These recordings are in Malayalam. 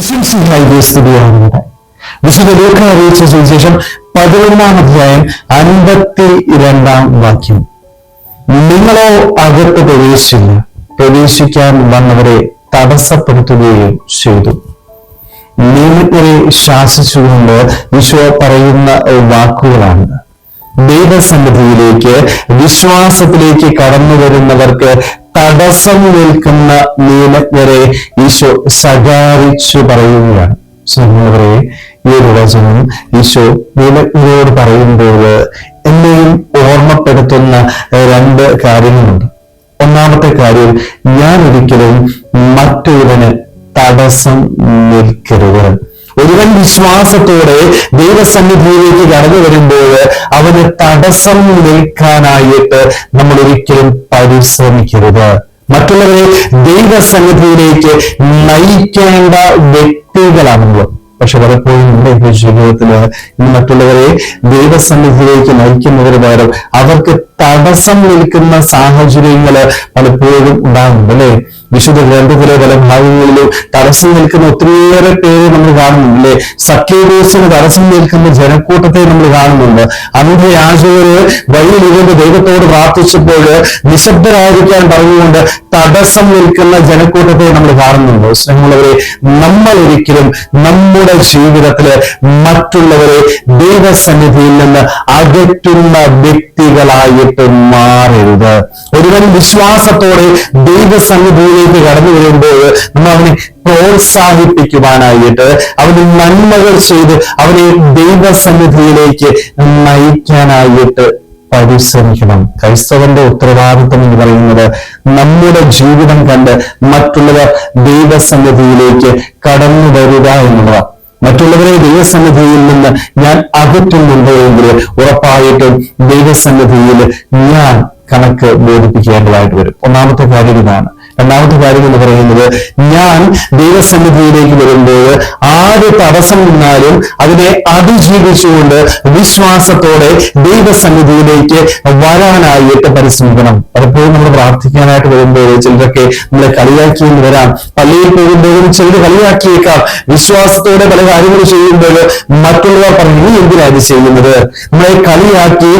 സ്തുതിയാകുന്നത് വിശുദ്ധ ലൂക്ക അറിയിച്ച സുവിശേഷം പതിനൊന്നാം അധ്യായം അൻപത്തി രണ്ടാം വാക്യം. നിങ്ങളോ അകത്ത് പ്രവേശിച്ചില്ല. പ്രവേശിക്കാൻ വന്നവരെ തടസ്സപ്പെടുത്തുകയും ചെയ്തു. ദൈവത്തിനെ ശാസിച്ചുകൊണ്ട് ഈശോ പറയുന്ന വാക്കുകളാണ്. ദൈവസന്നിധിയിലേക്ക് വിശ്വാസത്തിലേക്ക് കടന്നു വരുന്നവർക്ക് തടസ്സം നിൽക്കുന്ന നിയമജ്ഞരെ ഈശോ ശകാരിച്ചു പറയുകയാണ്. സുഹൃത്തുക്കളെ ഈ ഒരു വചനം ഈശോ നിയമജ്ഞരോട് പറയുമ്പോൾ എന്നെയും ഓർമ്മപ്പെടുത്തുന്ന രണ്ട് കാര്യങ്ങളുണ്ട്. ഒന്നാമത്തെ കാര്യം ഞാൻ ഒരിക്കലും മറ്റൊരുവന് തടസ്സം നിൽക്കരുത്. ഒരുവൻ വിശ്വാസത്തോടെ ദൈവസന്നിധിയിലേക്ക് കടന്നു വരുമ്പോൾ അവന് തടസ്സം നിൽക്കാനായിട്ട് നമ്മൾ ഒരിക്കലും പരിശ്രമിക്കരുത്. മറ്റുള്ളവരെ ദൈവസന്നിധിയിലേക്ക് നയിക്കേണ്ട വ്യക്തികളാണ് നമ്മൾ പക്ഷെ പലപ്പോഴും നമ്മുടെ ജീവിതത്തിൽ മറ്റുള്ളവരെ ദൈവസന്നിധിയിലേക്ക് നയിക്കുന്നതിന് പകരം അവർക്ക് തടസ്സം നിൽക്കുന്ന സാഹചര്യങ്ങൾ പലപ്പോഴും ഉണ്ടാകുന്നുണ്ട് അല്ലെ? വിശുദ്ധ ഗ്രന്ഥത്തിലെ പല ഭാഗങ്ങളിലും തടസ്സം നിൽക്കുന്ന ഒത്തിരിയേറെ പേര് നമ്മൾ കാണുന്നുണ്ട് സഖ്യദോസിന് തടസ്സം നിൽക്കുന്ന ജനക്കൂട്ടത്തെ നമ്മൾ കാണുന്നുണ്ട്. അന്ന് യാചകര് വഴിയിലിരുന്ന് ദൈവത്തോട് പ്രാർത്ഥിച്ചപ്പോൾ നിശബ്ദരായിരിക്കാൻ പറഞ്ഞുകൊണ്ട് തടസ്സം നിൽക്കുന്ന ജനക്കൂട്ടത്തെ നമ്മൾ കാണുന്നുണ്ട്. സ്നേഹമുള്ളവരെ നമ്മൾ ഒരിക്കലും നമ്മുടെ ജീവിതത്തിൽ മറ്റുള്ളവരെ ദൈവസന്നിധിയിൽ നിന്ന് അകറ്റുന്ന വ്യക്തികളായിട്ട് മാറരുത്. ഒരുവൻ വിശ്വാസത്തോടെ ദൈവസന്നിധിയിലേക്ക് കടന്നു വരുമ്പോൾ നമ്മൾ അവനെ പ്രോത്സാഹിപ്പിക്കുവാനായിട്ട് അവന് നന്മകൾ ചെയ്ത് അവനെ ദൈവസന്നിധിയിലേക്ക് നയിക്കാനായിട്ട് പരിശ്രമിക്കണം. ക്രൈസ്തവന്റെ ഉത്തരവാദിത്വം എന്ന് പറയുന്നത് നമ്മുടെ ജീവിതം കണ്ട് മറ്റുള്ളവർ ദൈവസന്നിധിയിലേക്ക് കടന്നു വരിക എന്നുള്ളതാണ്. മറ്റുള്ളവരെ ദൈവസന്നിധിയിൽ നിന്ന് ഞാൻ അകറ്റുന്നുണ്ട് എങ്കിൽ ഉറപ്പായിട്ടും ദൈവസന്നിധിയിൽ ഞാൻ കണക്ക് ബോധിപ്പിക്കേണ്ടതായിട്ട് വരും. ഒന്നാമത്തെ കാര്യം ഇതാണ്. രണ്ടാമത്തെ കാര്യം എന്ന് പറയുന്നത് ഞാൻ ദൈവസന്നിധിയിലേക്ക് വരുമ്പോൾ ആര് തടസ്സം നിന്നാലും അതിനെ അതിജീവിച്ചുകൊണ്ട് വിശ്വാസത്തോടെ ദൈവസന്നിധിയിലേക്ക് വരാനായിട്ട് പരിശ്രമിക്കണം. പലപ്പോഴും നമ്മൾ പ്രാർത്ഥിക്കാനായിട്ട് വരുമ്പോൾ ചിലരൊക്കെ നമ്മളെ കളിയാക്കി എന്ന് വരാം. പള്ളിയിൽ പോകുമ്പോഴും ചിലർ കളിയാക്കിയേക്കാം. വിശ്വാസത്തോടെ പല കാര്യങ്ങൾ ചെയ്യുമ്പോൾ മറ്റുള്ളവർ പറഞ്ഞു നീ എന്തിനാണ് ഇത് ചെയ്യുന്നത്? നമ്മളെ കളിയാക്കി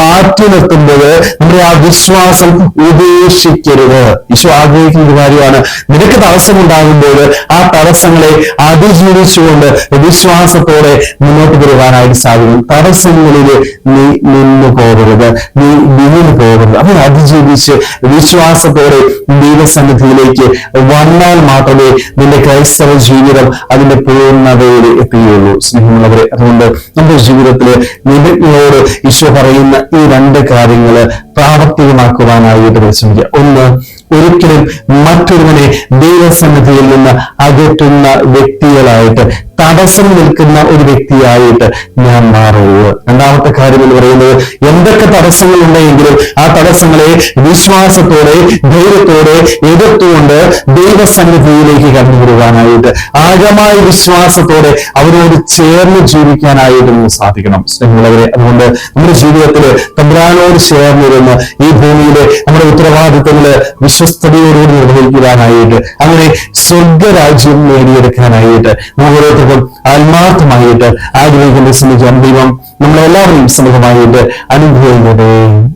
മാറ്റി നിർത്തുമ്പോൾ നമ്മുടെ ആ വിശ്വാസം ഉപേക്ഷിക്കരുത്. വിശ്വ ആഗ്രഹിക്കുന്ന ഒരു കാര്യമാണ്. നിനക്ക് തടസ്സമുണ്ടാകുമ്പോൾ ആ തടസ്സങ്ങളെ അതിജീവിച്ചുകൊണ്ട് വിശ്വാസത്തോടെ മുന്നോട്ട് വരുവാനായിട്ട് സാധിക്കും. തടസ്സങ്ങളിൽ നീ നിന്നു പോകരുത്. നീ നിന്നു പോകരുത്. അതിനെ അതിജീവിച്ച് വിശ്വാസത്തോടെ ദൈവസന്നിധിയിലേക്ക് വന്നാൽ മാത്രമേ നിന്റെ ക്രൈസ്തവ ജീവിതം അതിന്റെ പൂർണതയിൽ എത്തുകയുള്ളൂ സ്നേഹമുള്ളവരെ അതുകൊണ്ട് നമ്മുടെ ജീവിതത്തിൽ നിബിനോട് ഈശോ പറയുന്ന ഈ രണ്ട് കാര്യങ്ങൾ പ്രാവർത്തികമാക്കുവാനായിട്ട് പരിശ്രമിക്കുക. ഒന്ന് ഒരിക്കലും മറ്റൊരുവനെ ദൈവസന്നിധിയിൽ നിന്ന് അകറ്റുന്ന വ്യക്തികളായിട്ട് തടസ്സം നിൽക്കുന്ന ഒരു വ്യക്തിയായിട്ട് ഞാൻ മാറുള്ളൂ രണ്ടാമത്തെ കാര്യം എന്ന് പറയുന്നത് എന്തൊക്കെ തടസ്സങ്ങൾ ഉണ്ടെങ്കിലും ആ തടസ്സങ്ങളെ വിശ്വാസത്തോടെ ധൈര്യത്തോടെ എതിർത്തുകൊണ്ട് ദൈവസന്നിധിയിലേക്ക് കടന്നു വരുവാനായിട്ട് ആഴമായ വിശ്വാസത്തോടെ അവരോട് ചേർന്ന് ജീവിക്കാനായിട്ട് നമുക്ക് സാധിക്കണം. സ്നേഹമുള്ളവരെ അതുകൊണ്ട് നമ്മുടെ ജീവിതത്തിൽ തമ്പ്രാനോട് ചേർന്നിരുന്ന് ഈ ഭൂമിയിലെ നമ്മുടെ ഉത്തരവാദിത്തങ്ങൾ വിശ്വസ്തയോടുകൂടി നിർവഹിക്കുവാനായിട്ട് അങ്ങനെ സ്വർഗരാജ്യം നേടിയെടുക്കാനായിട്ട് നമ്മൾ ഓരോരുത്തർക്കും ആത്മാർത്ഥമായിട്ട് ആഗ്രഹിക്കുന്ന സമയം ദൈവം നമ്മളെല്ലാവരെയും സമൂഹമായിട്ട് അനുഭവിക്കട്ടെ. അമ്മേ